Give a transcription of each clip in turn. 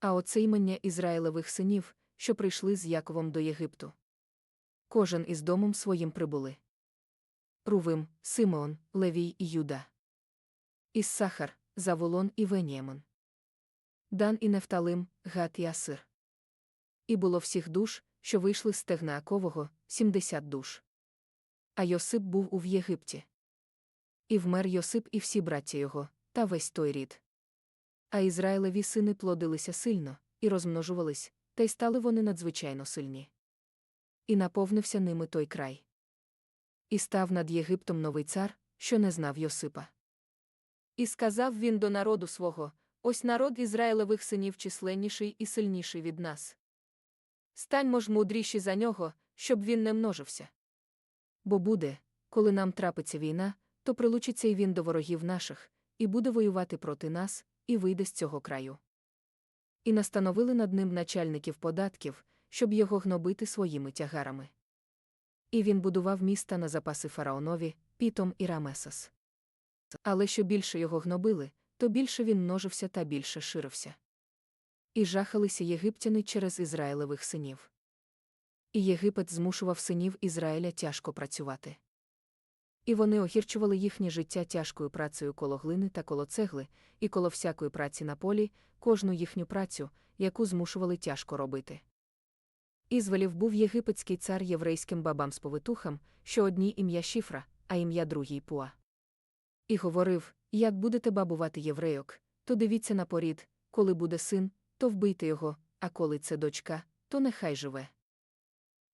А оце імення Ізраїлевих синів, що прийшли з Яковом до Єгипту. Кожен із домом своїм прибули. Рувим, Симеон, Левій і Юда. Іссахар, Заволон і Веніамон. Дан і Нефталим, Гат і Асир. І було всіх душ, що вийшли з стегна сімдесят душ. А Йосип був у в Єгипті. І вмер Йосип і всі браття його, та весь той рід. А Ізраїлеві сини плодилися сильно, і розмножувались, та й стали вони надзвичайно сильні. І наповнився ними той край. І став над Єгиптом новий цар, що не знав Йосипа. І сказав він до народу свого: Ось народ Ізраїлевих синів численніший і сильніший від нас. Станьмо ж мудріші за нього, щоб він не множився. Бо буде, коли нам трапиться війна, то прилучиться й він до ворогів наших, і буде воювати проти нас, і вийде з цього краю. І настановили над ним начальників податків, щоб його гнобити своїми тягарами. І він будував міста на запаси фараонові, Пітом і Рамесас. Але що більше його гнобили, то більше він множився та більше ширився. І жахалися єгиптяни через Ізраїлевих синів. І Єгипет змушував синів Ізраїля тяжко працювати. І вони огірчували їхнє життя тяжкою працею коло глини та коло цегли, і коло всякої праці на полі, кожну їхню працю, яку змушували тяжко робити. Ізвелів був єгипетський цар єврейським бабам з повитухам, що одній ім'я Шіфра, а ім'я другій Пуа. І говорив: як будете бабувати єврейок, то дивіться на порід, коли буде син, то вбийте його, а коли це дочка, то нехай живе.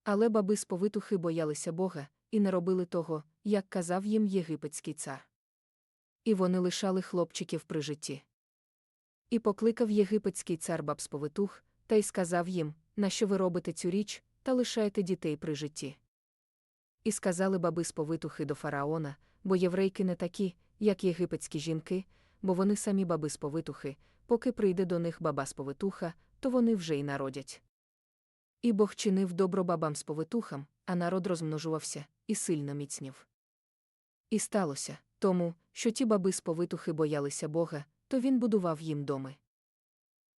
Але баби з повитухи боялися Бога і не робили того, як казав їм єгипетський цар. І вони лишали хлопчиків при житті. І покликав єгипетський цар баб з повитух, та й сказав їм, на що ви робите цю річ, та лишаєте дітей при житті. І сказали баби з повитухи до фараона, бо єврейки не такі, як єгипетські жінки, бо вони самі баби з повитухи, поки прийде до них баба з повитуха, то вони вже й народять. І Бог чинив добро бабам з повитухам, а народ розмножувався і сильно міцнів. І сталося тому, що ті баби з повитухи боялися Бога, то він будував їм доми.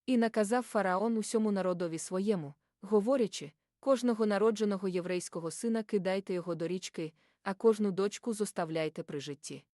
І наказав фараон усьому народові своєму, говорячи, кожного народженого єврейського сина кидайте його до річки, а кожну дочку зоставляйте при житті.